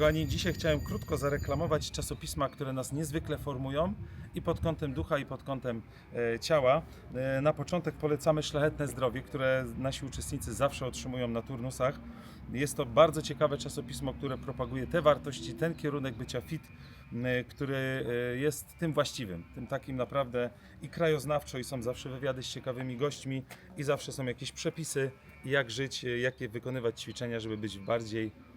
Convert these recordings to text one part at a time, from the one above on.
kochani, dzisiaj chciałem krótko zareklamować czasopisma, które nas niezwykle formują i pod kątem ducha, i pod kątem e, ciała. E, na początek polecamy Szlachetne Zdrowie, które nasi uczestnicy zawsze otrzymują na turnusach. Jest to bardzo ciekawe czasopismo, które propaguje te wartości, ten kierunek bycia fit, m, który e, jest tym właściwym, tym takim naprawdę i krajoznawczo, i są zawsze wywiady z ciekawymi gośćmi, i zawsze są jakieś przepisy, jak żyć, e, jakie wykonywać ćwiczenia, żeby być bardziej e,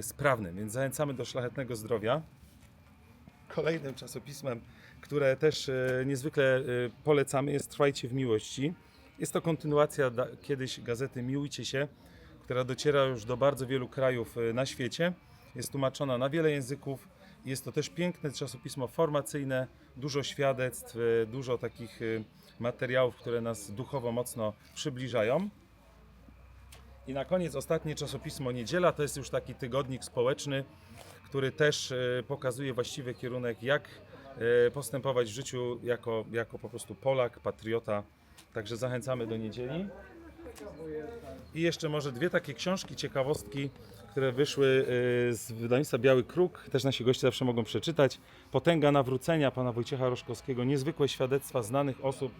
sprawnym. Więc zachęcamy do szlachetnego zdrowia. Kolejnym czasopismem, które też e, niezwykle e, polecamy, jest Trwajcie w miłości. Jest to kontynuacja kiedyś gazety Miłujcie się, która dociera już do bardzo wielu krajów na świecie. Jest tłumaczona na wiele języków. Jest to też piękne czasopismo formacyjne, dużo świadectw, dużo takich materiałów, które nas duchowo mocno przybliżają. I na koniec ostatnie czasopismo Niedziela to jest już taki tygodnik społeczny, który też e, pokazuje właściwy kierunek, jak e, postępować w życiu jako, jako po prostu Polak, patriota. Także zachęcamy do niedzieli. I jeszcze może dwie takie książki, ciekawostki, które wyszły e, z wydawnictwa Biały Kruk. Też nasi goście zawsze mogą przeczytać. Potęga nawrócenia pana Wojciecha Roszkowskiego. Niezwykłe świadectwa znanych osób,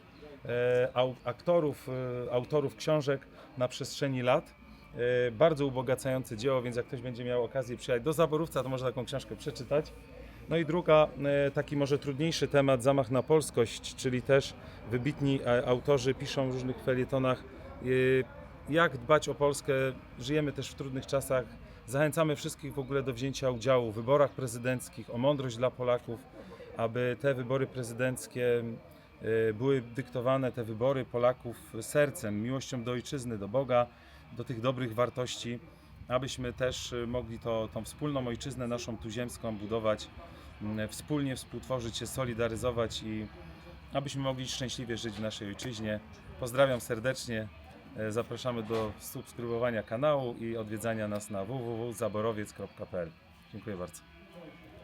aktorów, autorów książek na przestrzeni lat. E, Bardzo ubogacające dzieło, więc jak ktoś będzie miał okazję przyjechać do Zaborówca, to może taką książkę przeczytać. No i druga, e, taki może trudniejszy temat, zamach na polskość, czyli też wybitni e, autorzy piszą w różnych felietonach, jak dbać o Polskę. Żyjemy też w trudnych czasach. Zachęcamy wszystkich w ogóle do wzięcia udziału w wyborach prezydenckich, o mądrość dla Polaków, aby te wybory prezydenckie były dyktowane, te wybory Polaków sercem, miłością do ojczyzny, do Boga, do tych dobrych wartości, abyśmy też e, mogli to, tą wspólną ojczyznę naszą tu ziemską budować, m, wspólnie współtworzyć się, solidaryzować i abyśmy mogli szczęśliwie żyć w naszej ojczyźnie. Pozdrawiam serdecznie. E, Zapraszamy do subskrybowania kanału i odwiedzania nas na www.zaborowiec.pl. Dziękuję bardzo.